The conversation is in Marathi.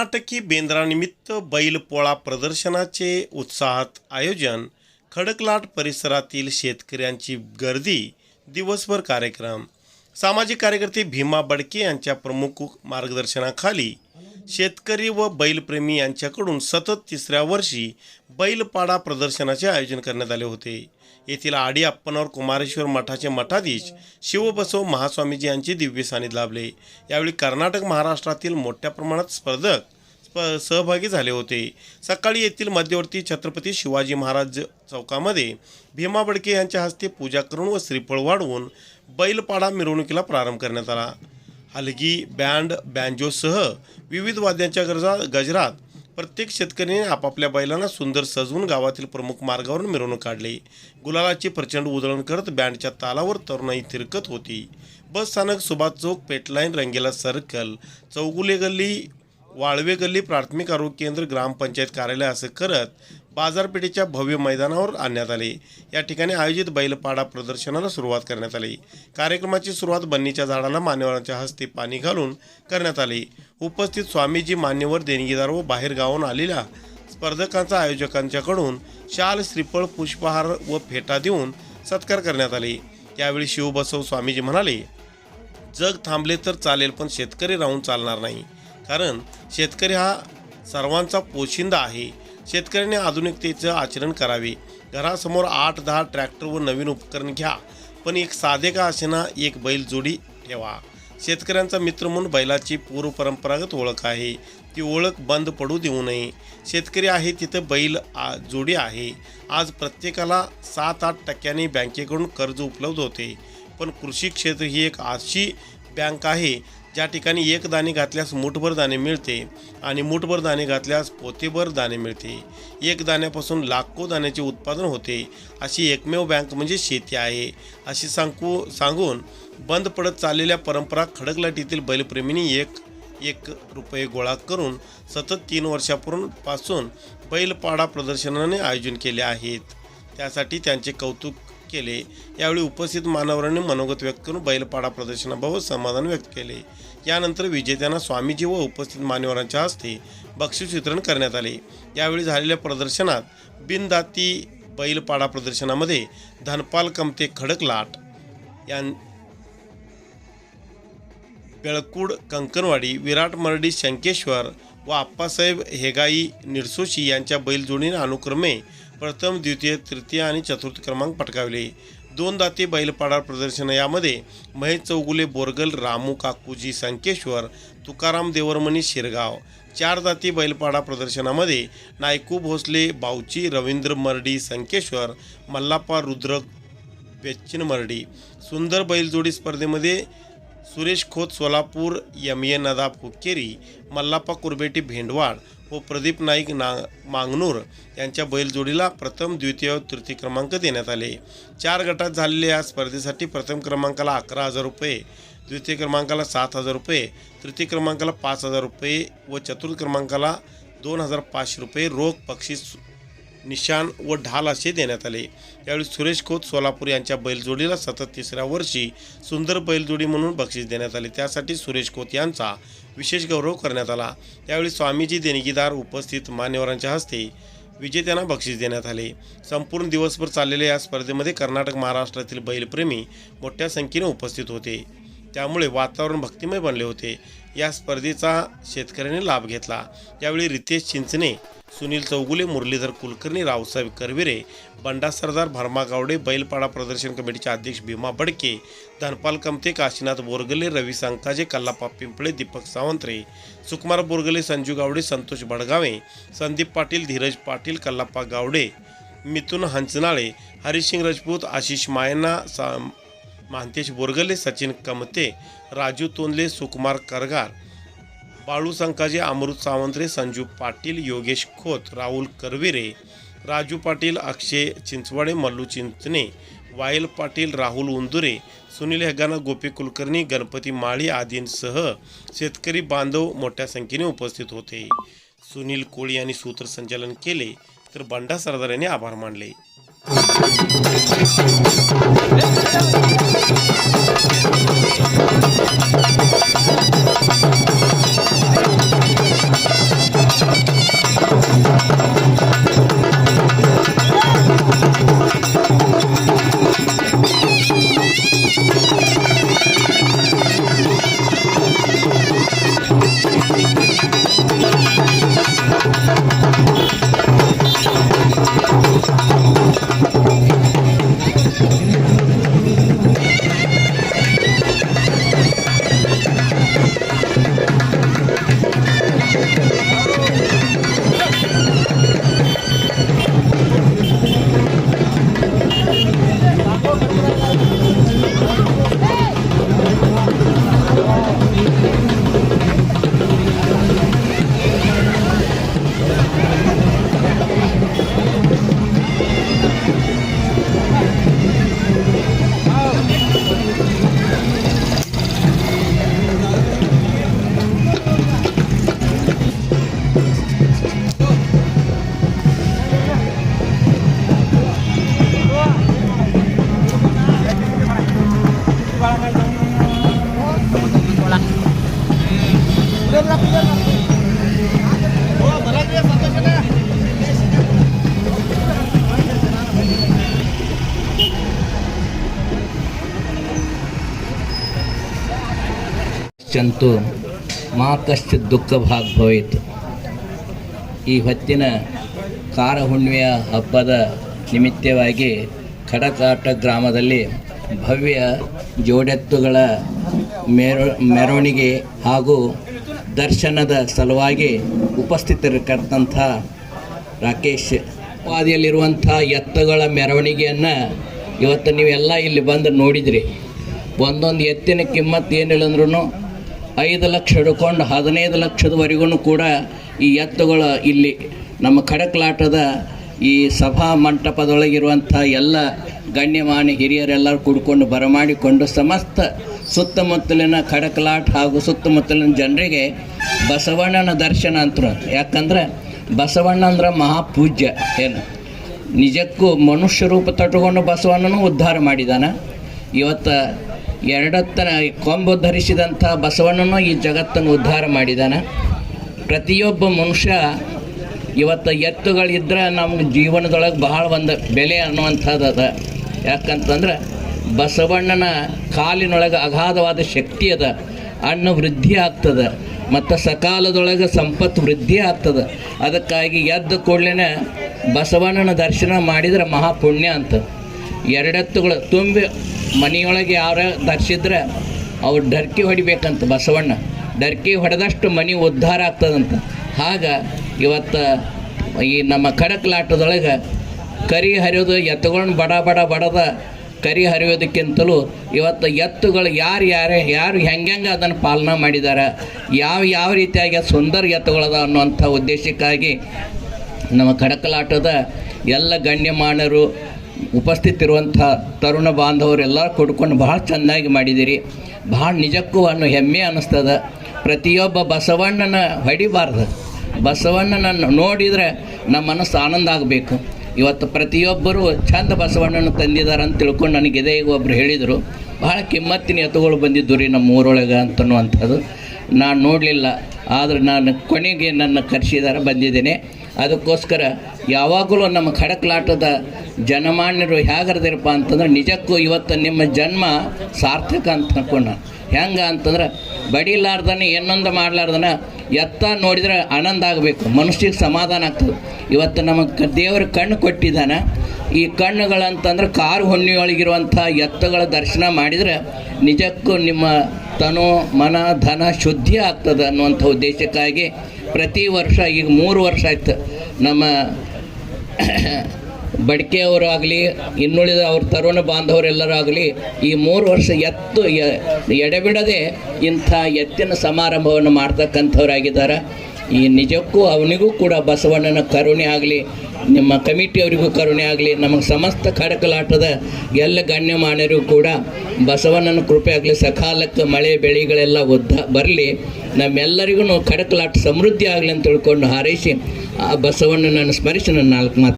कर्नाटकी बेंद्रानिमित्त बैलपोळा प्रदर्शनाचे उत्साहात आयोजन खडकलाट परिसरातील शेतकऱ्यांची गर्दी दिवसभर कार्यक्रम. सामाजिक कार्यकर्ते भीमा बडके यांच्या प्रमुख मार्गदर्शनाखाली शेतकरी व बैलप्रेमी यांच्याकडून सतत तिसऱ्या वर्षी बैलपाडा प्रदर्शनाचे आयोजन करण्यात आले होते. येथील आडी अप्पनवर कुमारेश्वर मठाचे मठाधीश शिवबसव महास्वामीजी यांचे दिव्य सानिध्य लाभले. यावेळी कर्नाटक महाराष्ट्रातील मोठ्या प्रमाणात स्पर्धक स्प- सहभागी झाले होते. सकाळी येथील मध्यवर्ती छत्रपती शिवाजी महाराज चौकामध्ये भीमा बडके यांच्या हस्ते पूजा करून व श्रीफळ वाढवून बैलपाडा मिरवणुकीला प्रारंभ करण्यात आला. हलगी बँड बँजोसह विविध वाद्यांच्या गरजा गजरात प्रत्येक शेतकऱ्याने आपापल्या बैलांना सुंदर सजवून गावातील प्रमुख मार्गावरून मिरवणूक काढली. गुलालाची प्रचंड उधळण करत बँडच्या तालावर तरुणाई थिरकत होती. बस स्थानक सुभाष चौक पेटलाईन रंगेला सर्कल चौगुले गल्ली वाळवे गल्ली प्राथमिक आरोग्य केंद्र ग्रामपंचायत कार्यालय असं करत बाजारपेठेच्या भव्य मैदानावर आणण्यात आले. या ठिकाणी आयोजित बैलपाडा प्रदर्शनाला सुरुवात करण्यात आली. कार्यक्रमाची सुरुवात बन्नीच्या झाडाला मान्यवरांच्या हस्ते पाणी घालून करण्यात आली. उपस्थित स्वामीजी मान्यवर देणगीदार व बाहेर गावाहून आलेल्या स्पर्धकांचा आयोजकांच्याकडून शाल श्रीफळ पुष्पहार व फेटा देऊन सत्कार करण्यात आले. यावेळी शिवबसव स्वामीजी म्हणाले जग थांबले तर चालेल पण शेतकरी राहून चालणार नाही. कारण शेतकरी हा सर्वांचा पोशिंदा आहे. शेतकऱ्याने आधुनिकतेचं आचरण करावे. घरासमोर आठ दहा ट्रॅक्टर व नवीन उपकरण घ्या. पण एक साधे का असेना एक बैल जोडी ठेवा. शेतकऱ्यांचा मित्र म्हणून बैलाची पूर्व परंपरागत ओळख आहे. ती ओळख बंद पडू देऊ नये. शेतकरी आहे तिथं बैल आ जोडी आहे. आज प्रत्येकाला सात आठ टक्क्यांनी बँकेकडून कर्ज उपलब्ध होते. पण कृषी क्षेत्र ही एक अशी बँक आहे. ज्या ठिकाणी एक दाणे घातल्यास मुठभर दाणे मिळते आणि मुठभर दाणे घातल्यास पोतेभर दाणे मिळते. एक दाण्यापासून लाखो दाण्याचे उत्पादन होते. अशी एकमेव बँक म्हणजे शेती आहे. अशी सांगू सांगून बंद पडत चाललेल्या परंपरा खडकलाटीतील बैलप्रेमींनी एक एक रुपये गोळा करून सतत तीन वर्षापूर्वीपासून बैलपाडा प्रदर्शनाने आयोजन केले आहेत. त्यासाठी त्यांचे कौतुक केले. यावेळी उपस्थित मानवरांनी मनोगत व्यक्त करून बैलपाडा प्रदर्शनाबाबत समाधान व्यक्त केले. यानंतर विजेत्यांना स्वामीजी व उपस्थित मान्यवरांच्या हस्ते बक्षीस वितरण करण्यात आले. यावेळी झालेल्या प्रदर्शनात बिनदाती बैलपाडा प्रदर्शनामध्ये धनपाल कमते खडकलाट यां बेळकूड कंकणवाडी विराट मर्डी शंकेश्वर व आप्पासाहेब हेगाई निरसोशी यांच्या बैलजोडीने अनुक्रमे प्रथम द्वितीय तृतीय आणि चतुर्थ क्रमांक पटकावले. दोन दाती बैलपाडा प्रदर्शन यामध्ये महेश चौगुले बोरगल रामू काकूजी संकेश्वर तुकाराम देवरमणी शिरगाव. चार दाती बैलपाडा प्रदर्शनामध्ये नायकू भोसले बावची रवींद्र मर्डी संकेश्वर मल्लाप्पा रुद्र बेच्चिन मर्डी. सुंदर बैलजोडी स्पर्धेमध्ये सुरेश खोत सोलापूर यमये ए नदाब हुक्केरी मल्लाप्पा कुरबेटी भेंडवाड व प्रदीप नाईक ना मांगनूर यांच्या बैलजोडीला प्रथम द्वितीय तृतीय क्रमांक देण्यात आले. चार गटात झालेल्या या स्पर्धेसाठी प्रथम क्रमांकाला अकरा हजार रुपये द्वितीय क्रमांकाला सात हजार रुपये तृतीय क्रमांकाला पाच हजार रुपये व चतुर्थ क्रमांकाला दोन हजार पाचशे रुपये रोख बक्षीस निशान व ढाल असे देण्यात आले. यावेळी सुरेश खोत सोलापूर यांच्या बैलजोडीला सतत तिसऱ्या वर्षी सुंदर बैलजोडी म्हणून बक्षीस देण्यात आले. त्यासाठी सुरेश खोत यांचा विशेष गौरव करण्यात आला. यावेळी स्वामीजी देणगीदार उपस्थित मान्यवरांच्या हस्ते विजेत्यांना बक्षीस देण्यात आले. संपूर्ण दिवसभर चाललेल्या या स्पर्धेमध्ये कर्नाटक महाराष्ट्रातील बैलप्रेमी मोठ्या संख्येने उपस्थित होते. त्यामुळे वातावरण भक्तिमय बनले होते. या स्पर्धेचा शेतकऱ्यांनी लाभ घेतला. यावेळी रितेश चिंचणे सुनील चौगुले मुरलीधर कुलकर्णी रावसाहेब करविरे बंडा सरदार भरमा गावडे बैलपाडा प्रदर्शन कमिटीचे अध्यक्ष भीमा बडके धनपाल कमते काशीनाथ बोरगले रवी सांकाजे कल्लाप्पा पिंपळे दीपक सावंत्रे सुकुमार बोरगले संजू गावडे संतोष बडगावे संदीप पाटील धीरज पाटील कल्लाप्पा गावडे मिथुन हंचनाळे हरिसिंग राजपूत आशिष मायना सा मानतेश बोरगले सचिन कमते राजू तोंदले सुकुमार करगार बाळू संकाजे अमृत सावंतरे संजू पाटील योगेश खोत राहुल करविरे राजू पाटील अक्षय चिंचवाडे मल्लू चिंचणे वायल पाटील राहुल उंदुरे सुनील हेगाना गोपी कुलकर्णी गणपती माळी आदींसह शेतकरी बांधव मोठ्या संख्येने उपस्थित होते. सुनील कोळी यांनी सूत्रसंचालन केले तर बंडा सरदार यांनी आभार मानले. ಚಂತು ಮಾ ಕಶ್ಚಿತ್ ದುಃಖ ಭಾಗ್ ಭವಿತು ಈ ಹೊತ್ತಿನ ಕಾರ ಹುಣ್ಣಿಮೆಯ ಹಬ್ಬದ ನಿಮಿತ್ತವಾಗಿ ಖಡಕಾಟ ಗ್ರಾಮದಲ್ಲಿ ಭವ್ಯ ಜೋಡೆತ್ತುಗಳ ಮೆರ, ಮೆರವಣಿಗೆ ಹಾಗೂ ದರ್ಶನದ ಸಲುವಾಗಿ ಉಪಸ್ಥಿತರಿರ್ತಂಥ ರಾಕೇಶ್ ಪಾದಿಯಲ್ಲಿರುವಂಥ ಎತ್ತುಗಳ ಮೆರವಣಿಗೆಯನ್ನು ಇವತ್ತು ನೀವೆಲ್ಲ ಇಲ್ಲಿ ಬಂದು ನೋಡಿದ್ರಿ. ಒಂದೊಂದು ಎತ್ತಿನ ಕಿಮ್ಮತ್ತು ಏನಿಲ್ಲ ಅಂದ್ರೂ ಐದು ಲಕ್ಷ ಹಿಡ್ಕೊಂಡು ಹದಿನೈದು ಲಕ್ಷದವರೆಗೂ ಕೂಡ ಈ ಎತ್ತುಗಳು ಇಲ್ಲಿ ನಮ್ಮ ಖಡಕ್ಲಾಟದ ಈ ಸಭಾ ಮಂಟಪದೊಳಗಿರುವಂಥ ಎಲ್ಲ ಗಣ್ಯಮಾನ್ಯ ಹಿರಿಯರೆಲ್ಲರೂ ಕುಡ್ಕೊಂಡು ಬರಮಾಡಿಕೊಂಡು ಸಮಸ್ತ ಸುತ್ತಮುತ್ತಲಿನ ಖಡಕ್ಲಾಟ್ ಹಾಗೂ ಸುತ್ತಮುತ್ತಲಿನ ಜನರಿಗೆ ಬಸವಣ್ಣನ ದರ್ಶನ ಅಂತರು. ಯಾಕಂದ್ರೆ ಬಸವಣ್ಣ ಅಂದ್ರೆ ಮಹಾಪೂಜ್ಯ. ಏನು? ನಿಜಕ್ಕೂ ಮನುಷ್ಯ ರೂಪ ತಟ್ಟುಕೊಂಡು ಬಸವಣ್ಣನೂ ಉದ್ಧಾರ ಮಾಡಿದಾನೆ. ಇವತ್ತು ಎರಡತ್ತನ ಕೊಂಬು ಧರಿಸಿದಂಥ ಬಸವಣ್ಣನು ಈ ಜಗತ್ತನ್ನು ಉದ್ಧಾರ ಮಾಡಿದಾನೆ. ಪ್ರತಿಯೊಬ್ಬ ಮನುಷ್ಯ ಇವತ್ತು ಎತ್ತುಗಳಿದ್ರೆ ನಮ್ಮ ಜೀವನದೊಳಗೆ ಬಹಳ ಒಂದು ಬೆಲೆ ಅನ್ನುವಂಥದ್ದು ಅದ ಯಾಕಂತಂದ್ರೆ ಬಸವಣ್ಣನ ಕಾಲಿನೊಳಗೆ ಅಗಾಧವಾದ ಶಕ್ತಿ ಅದ ಅನ್ನ ವೃದ್ಧಿ ಆಗ್ತದೆ, ಮತ್ತು ಸಕಾಲದೊಳಗೆ ಸಂಪತ್ತು ವೃದ್ಧಿ ಆಗ್ತದೆ. ಅದಕ್ಕಾಗಿ ಎದ್ದ ಕೂಡಲೇ ಬಸವಣ್ಣನ ದರ್ಶನ ಮಾಡಿದರೆ ಮಹಾಪುಣ್ಯ ಅಂತ. ಎರಡೆತ್ತುಗಳು ತುಂಬಿ ಮನೆಯೊಳಗೆ ಯಾರ ಧರಿಸಿದ್ರೆ ಅವ್ರು ಡರ್ಕಿ ಹೊಡಿಬೇಕಂತ ಬಸವಣ್ಣ. ಡರ್ಕಿ ಹೊಡೆದಷ್ಟು ಮನೆ ಉದ್ಧಾರ ಆಗ್ತದಂತ. ಆಗ ಇವತ್ತು ಈ ನಮ್ಮ ಖಡಕ್ಲಾಟದೊಳಗೆ ಕರಿ ಹರಿಯೋದು ಎತ್ತುಗಳನ್ನ ಬಡ ಬಡ ಬಡದ ಕರಿ ಹರಿಯೋದಕ್ಕಿಂತಲೂ ಇವತ್ತು ಎತ್ತುಗಳು ಯಾರು ಯಾರೇ, ಯಾರು ಹೆಂಗೆ ಅದನ್ನು ಪಾಲನೆ ಮಾಡಿದ್ದಾರೆ ಯಾವ ಯಾವ ರೀತಿಯಾಗಿ ಸುಂದರ ಎತ್ತುಗಳದ ಅನ್ನುವಂಥ ಉದ್ದೇಶಕ್ಕಾಗಿ ನಮ್ಮ ಕಡಕಲಾಟದ ಎಲ್ಲ ಗಣ್ಯಮಾನ್ಯರು ಉಪಸ್ಥಿತಿರುವಂಥ ತರುಣ ಬಾಂಧವರೆಲ್ಲ ಕೊಡ್ಕೊಂಡು ಭಾಳ ಚೆನ್ನಾಗಿ ಮಾಡಿದಿರಿ. ಭಾಳ ನಿಜಕ್ಕೂ ಅನ್ನೋ ಹೆಮ್ಮೆ ಅನ್ನಿಸ್ತದ ಪ್ರತಿಯೊಬ್ಬ ಬಸವಣ್ಣನ ಹೊಡಿಬಾರ್ದು. ಬಸವಣ್ಣನನ್ನು ನೋಡಿದರೆ ನಮ್ಮ ಮನಸ್ಸು ಆನಂದ ಆಗಬೇಕು. ಇವತ್ತು ಪ್ರತಿಯೊಬ್ಬರು ಚಂದ ಬಸವಣ್ಣನ ತಂದಿದ್ದಾರೆ ಅಂತ ತಿಳ್ಕೊಂಡು ನನಗೆ ಇದೇ ಈಗ ಒಬ್ರು ಹೇಳಿದರು. ಭಾಳ ಕಿಮ್ಮತ್ತಿನ ಎತ್ತುಗಳು ಬಂದಿದ್ದು ರೀ ನಮ್ಮ ಊರೊಳಗೆ ಅಂತನ್ನುವಂಥದ್ದು. ನಾನು ನೋಡಲಿಲ್ಲ. ಆದರೆ ನಾನು ಕೊನೆಗೆ ನನ್ನ ಕರೆಸಿದಾರೆ ಬಂದಿದ್ದೇನೆ. ಅದಕ್ಕೋಸ್ಕರ ಯಾವಾಗಲೂ ನಮ್ಮ ಖಡಕ್ಲಾಟದ ಜನಮಾನ್ಯರು ಹೇಗರದಿರಪ್ಪ ಅಂತಂದ್ರೆ, ನಿಜಕ್ಕೂ ಇವತ್ತು ನಿಮ್ಮ ಜನ್ಮ ಸಾರ್ಥಕ ಅಂತ ಅನ್ಕೊಂಡ. ಹೆಂಗೆ ಅಂತಂದ್ರೆ, ಬಡಿಲಾರ್ದನ ಏನೊಂದು ಮಾಡ್ಲಾರ್ದನ ಎತ್ತ ನೋಡಿದ್ರೆ ಆನಂದ ಆಗಬೇಕು ಮನುಷ್ಯಗೆ ಸಮಾಧಾನ ಆಗ್ತದೆ. ಇವತ್ತು ನಮಗೆ ದೇವರು ಕಣ್ಣು ಕೊಟ್ಟಿದ್ದಾನೆ. ಈ ಕಣ್ಣುಗಳಂತಂದ್ರೆ ಕಾರು ಹೊನ್ನಿಯೊಳಗಿರುವಂಥ ಎತ್ತಗಳ ದರ್ಶನ ಮಾಡಿದರೆ ನಿಜಕ್ಕೂ ನಿಮ್ಮ ತನು ಮನ ಧನ ಶುದ್ಧಿ ಆಗ್ತದೆ ಅನ್ನುವಂಥ ಉದ್ದೇಶಕ್ಕಾಗಿ ಪ್ರತಿ ವರ್ಷ ಈಗ ಮೂರು ವರ್ಷ ಆಯ್ತು ನಮ್ಮ ಬಡ್ಕೆಯವರಾಗಲಿ ಇನ್ನುಳಿದ ಅವ್ರ ತರುಣ ಬಾಂಧವರೆಲ್ಲರಾಗಲಿ, ಈ ಮೂರು ವರ್ಷ ಎತ್ತು ಎಡೆಬಿಡದೆ ಇಂಥ ಎತ್ತಿನ ಸಮಾರಂಭವನ್ನು ಮಾಡ್ತಕ್ಕಂಥವ್ರಾಗಿದ್ದಾರೆ. ಈ ನಿಜಕ್ಕೂ ಅವನಿಗೂ ಕೂಡ ಬಸವಣ್ಣನ ಕರುಣೆ ಆಗಲಿ, ನಿಮ್ಮ ಕಮಿಟಿಯವರಿಗೂ ಕರುಣೆ ಆಗಲಿ, ನಮಗೆ ಸಮಸ್ತ ಕಡಕಲಾಟದ ಎಲ್ಲ ಗಣ್ಯಮಾನ್ಯರಿಗೂ ಕೂಡ ಬಸವಣ್ಣನ ಕೃಪೆ ಆಗಲಿ, ಸಕಾಲಕ್ಕೆ ಮಳೆ ಬೆಳೆಗಳೆಲ್ಲ ಉದ್ದ, ಬರಲಿ, ನಮ್ಮೆಲ್ಲರಿಗೂ ಕಡಕಲಾಟ ಸಮೃದ್ಧಿ ಆಗಲಿ ಅಂತ ತಿಳ್ಕೊಂಡು ಹಾರೈಸಿ ಆ ಬಸವಣ್ಣನನ್ನು ಸ್ಮರಿಸಿ ನನ್ನ ನಾಲ್ಕು ಮಾತು.